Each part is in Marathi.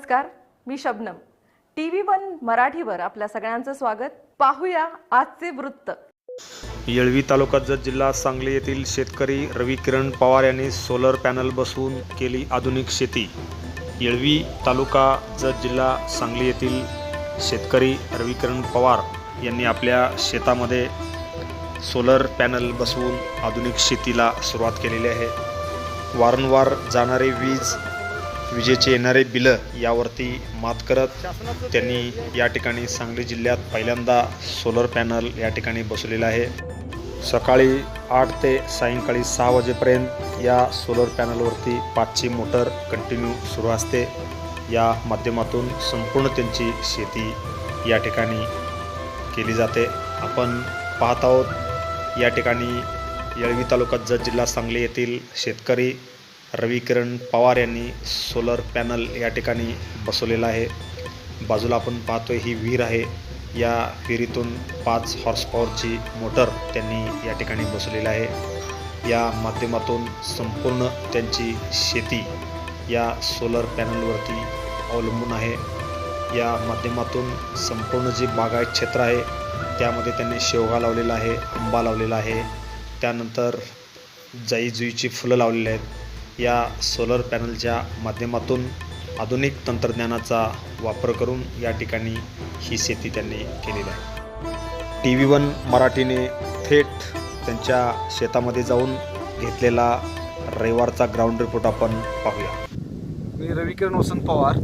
नमस्कार मी शबनम. टी व्ही वन मराठीवर आपल्या सगळ्यांचं स्वागत. पाहूया आजचे वृत्त. येळवी तालुका जत जिल्हा सांगली येथील शेतकरी रवी किरण पवार यांनी सोलर पॅनल बसवून केली आधुनिक शेती. येळवी तालुका जत जिल्हा सांगली येथील शेतकरी रवी किरण पवार यांनी आपल्या शेतामध्ये सोलर पॅनल बसवून आधुनिक शेतीला सुरुवात केलेली आहे. वारंवार जाणारे वीज विजेचे येणारे बिलं यावरती मात करत त्यांनी या ठिकाणी सांगली जिल्ह्यात पहिल्यांदा सोलर पॅनल या ठिकाणी बसवलेलं आहे. सकाळी आठ ते सायंकाळी सहा वाजेपर्यंत या सोलर पॅनलवरती पाचची मोटर कंटिन्यू सुरू असते. या माध्यमातून संपूर्ण त्यांची शेती या ठिकाणी केली जाते. आपण पाहत आहोत या ठिकाणी येळवी तालुका जत जिल्हा सांगली येथील शेतकरी रविकिरण पवार यांनी सोलर पॅनल या ठिकाणी बसवलेला आहे. बाजूला आपण पाहतोय ही विहीर आहे. या विहिरीतून पाच हॉर्स पॉवरची मोटर त्यांनी या ठिकाणी बसवलेली आहे. या माध्यमातून संपूर्ण त्यांची शेती या सोलर पॅनलवरती अवलंबून आहे. या माध्यमातून संपूर्ण जे बागायत क्षेत्र आहे त्यामध्ये त्यांनी शेवगा लावलेला आहे आंबा लावलेला आहे. त्यानंतर जाई जुईची फुलं लावलेली आहेत. या सोलर पॅनलच्या माध्यमातून आधुनिक तंत्रज्ञानाचा वापर करून या ठिकाणी ही शेती त्यांनी केलेली आहे. टी व्ही वन मराठीने थेट त्यांच्या शेतामध्ये जाऊन घेतलेला रविवारचा ग्राउंड रिपोर्ट आपण पाहूया. मी रविकिरण वसंत पवार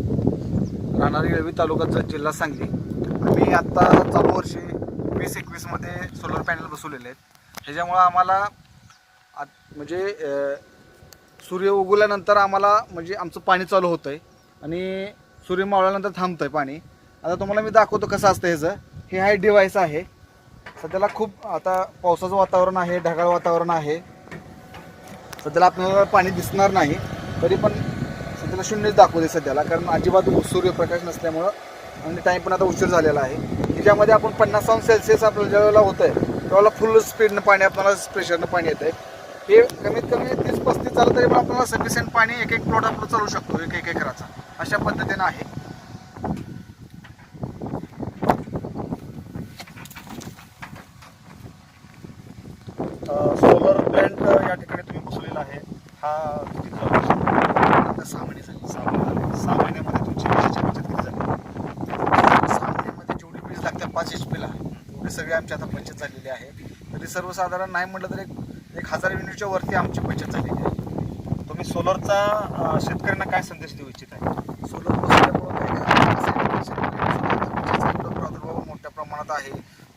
राहणारी रवी तालुक्याचा जिल्हा सांगली. आम्ही आत्ता चालू वर्षी वीस एकवीसमध्ये सोलर पॅनल बसवलेले आहेत. ह्याच्यामुळं आम्हाला म्हणजे सूर्य उगवल्यानंतर आम्हाला म्हणजे आमचं पाणी चालू होतं आहे आणि सूर्य मावळल्यानंतर थांबतं आहे पाणी. आता तुम्हाला मी दाखवतो कसं असतं ह्याचं. हे आहे डिवाईस आहे. सध्याला खूप आता पावसाचं वातावरण आहे ढगाळ वातावरण आहे. सध्याला आपल्याला पाणी दिसणार नाही. तरी पण सध्याला शून्यच दाखवते सध्याला. कारण अजिबात सूर्यप्रकाश नसल्यामुळं आणि टाईम पण आता उशीर झालेला आहे. ह्याच्यामध्ये आपण पन्नास अंश सेल्सिअस आपल्याला ज्यावेळेला होतं आहे त्यावेळेला फुल स्पीडनं पाणी आपल्याला प्रेशरनं पाणी येतं आहे हे कमीत कमी चाललं तरी पण आपल्याला सफिशियंट पाणी एक एक प्लॉट आपलं चालू शकतो एक एक एकराचा. अशा पद्धतीनं आहे. सोलर प्लॅन्ट या ठिकाणी तुम्ही बसवलेला आहे. हा किती आता सहा महिने झाले. सहा महिने झाले. सहा महिन्यामध्ये तुमची विजेची बचत किती झाली? सहा महिन्यामध्ये जेवढी वीज लागते पाच एच पीला तेवढी सगळी आमची आता बचत झालेली आहे. तरी सर्वसाधारण नाही म्हटलं तर एक एक हजार युनिटच्या वरती आमची बचत झालेली आहे. सोलरचा शेतकऱ्यांना काय संदेश देऊ इच्छित आहे? सोलर प्रादुर्भाव मोठ्या प्रमाणात आहे.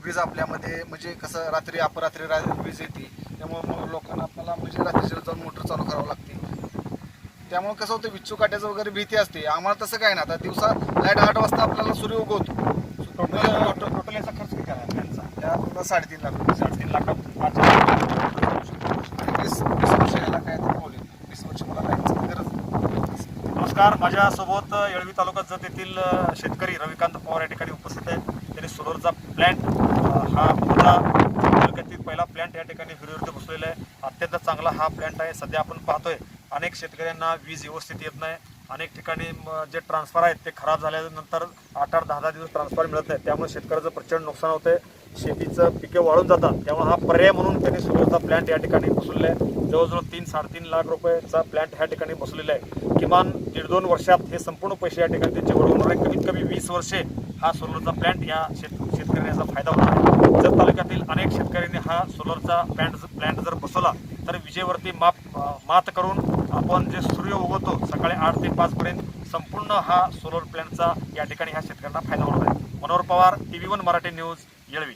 वीज आपल्यामध्ये म्हणजे कसं रात्री अपरात्री रा वीज येते. त्यामुळे मग लोकांना आपल्याला म्हणजे रात्रीच्या जाऊन मोटर चालू करावं लागते. त्यामुळे कसं होतं विच्छू काट्याचं वगैरे भीती असते. आम्हाला तसं काय ना आता दिवसा लाइट आठ वाजता आपल्याला सूर्य उगवतो. टोटल टोटल याचा खर्च किती आहे? फॅनचा त्या साडेतीन लाख रुपये. साडेतीन लाखात पाच वीस वीस वर्ष याला काय तर बोलेल वीस वर्ष मला लाईटची गरज नाही. नमस्कार. माझ्यासोबत येळवी तालुका जत येथील शेतकरी रविकांत पवार या ठिकाणी उपस्थित आहेत. त्यांनी सोलरचा प्लॅन्ट हा पहिला तालुक्यातील पहिला प्लॅन्ट या ठिकाणी विहिरीवरती बसलेला आहे. अत्यंत चांगला हा प्लॅन्ट आहे. सध्या आपण पाहतोय अनेक शेतकऱ्यांना वीज व्यवस्थित येत नाही. अनेक ठिकाणी जे ट्रान्सफर आहेत ते खराब झाल्यानंतर आठ आठ दहा दहा दिवस ट्रान्सफर मिळत नाही. त्यामुळे शेतकऱ्याचं प्रचंड नुकसान होतं शेतीचं पिके वाळून जातात त्यामुळे हा पर्याय म्हणून त्यांनी सोलरचा प्लॅन्ट या ठिकाणी बसवलेला आहे. जवळजवळ तीन साडेतीन लाख रुपयाचा प्लॅन्ट ह्या ठिकाणी बसवलेला आहे. किमान दीड दोन वर्षात हे संपूर्ण पैसे या ठिकाणी त्यांचे वळवणार आहे कमीत कमी वीस वर्षे हा सोलरचा प्लॅन्ट या शेत शेतकऱ्यांचा फायदा होणार आहे. जर तालुक्यातील अनेक शेतकऱ्यांनी हा सोलरचा प्लॅन्ट प्लॅन्ट जर बसवला तर विजेवरती माप मात करून आपण जे सूर्य उगवतो सकाळी आठ ते पाचपर्यंत संपूर्ण हा सोलर प्लॅन्टचा या ठिकाणी ह्या शेतकऱ्यांना फायदा होणार आहे. Manohar Pawar T V one Marathi news Yelvi